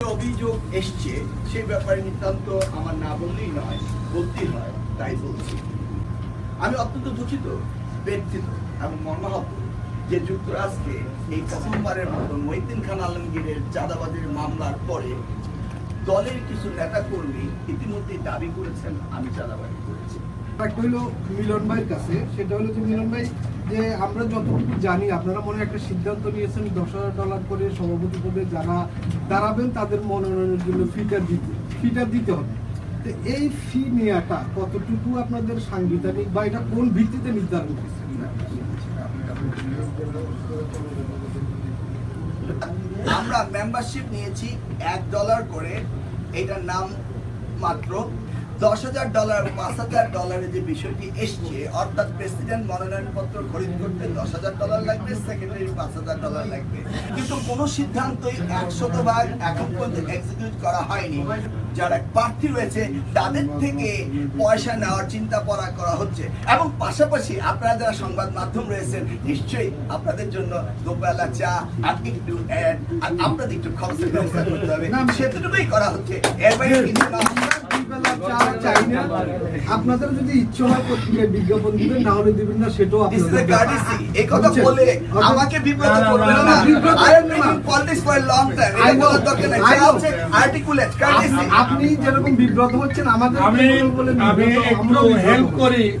অভিযোগ এসছে ব্যাপারে নিতান্ত আমার না বললেই নয় বলতেই হয়, তাই বলছি। আমি অত্যন্ত দুঃখিত এবং মর্মাহত যে যুক্তরাষ্ট্রে এই প্রথমবারের মতো মহিদ্দিন খান আলমগীরের চাঁদাবাজির মামলার পরে দলের কিছু নেতাকর্মী ইতিমধ্যেই দাবি করেছেন, আমি চাঁদাবাজি করেছি। মিলন ভাইয়ের কাছে, সেটা হলো যে মিলন ভাই যে আমরা যতটুকু জানি, আপনারা মনে একটা সিদ্ধান্ত নিয়েছেন, দশ হাজার ডলার করে সভাপতি পদে যারা দাঁড়াবেন, তাদের মনোনয়নের জন্য ফিটার দিতে ফিটার দিতে হবে। তো এই ফি নেওয়াটা কতটুকু আপনাদের সাংবিধানিক বা এটা কোন ভিত্তিতে নির্ধারণ করছেন? আমরা মেম্বারশিপ নিয়েছি এক ডলার করে। এটার নাম মাত্র দশ হাজার ডলার পাঁচ হাজার ডলারের যে বিষয়টি এসছে অর্থাৎ প্রেসিডেন্ট মনোনয়নপত্র খরিদ করতে দশ হাজার ডলার লাগবে সেক্রেটারি পাঁচ হাজার ডলার লাগবে। কিন্তু কোনো সিদ্ধান্তই একশত ভাগ এখন পর্যন্ত এক্সিকিউট করা হয়নি। যারা প্রার্থী রয়েছে তাদের থেকে পয়সা নেওয়ার চিন্তা করা করা হচ্ছে। এবং পাশাপাশি আপনারা যারা সংবাদ মাধ্যম রয়েছেন নিশ্চয়ই আপনাদের জন্য দুবেলা চা আর একটু ad, আর আপনাদের একটু খরচের ব্যবস্থা করতে হবে। সেটুকুই করা হচ্ছে। এর বাইরে কিন্তু আপনাদের যদি ইচ্ছে হয় পত্রিকায় বিজ্ঞাপন দিবেন না হলে দিবেন না সেটাও আপনাদের। এই কথা বলে আমাকে বিব্রত করবেন না। আই দরকার নেই। I যা know. হচ্ছে articulate, courtesy. আপনি যেরকম বিব্রত হচ্ছেন আমাদের আমি বলে আমি একটু হেল্প করি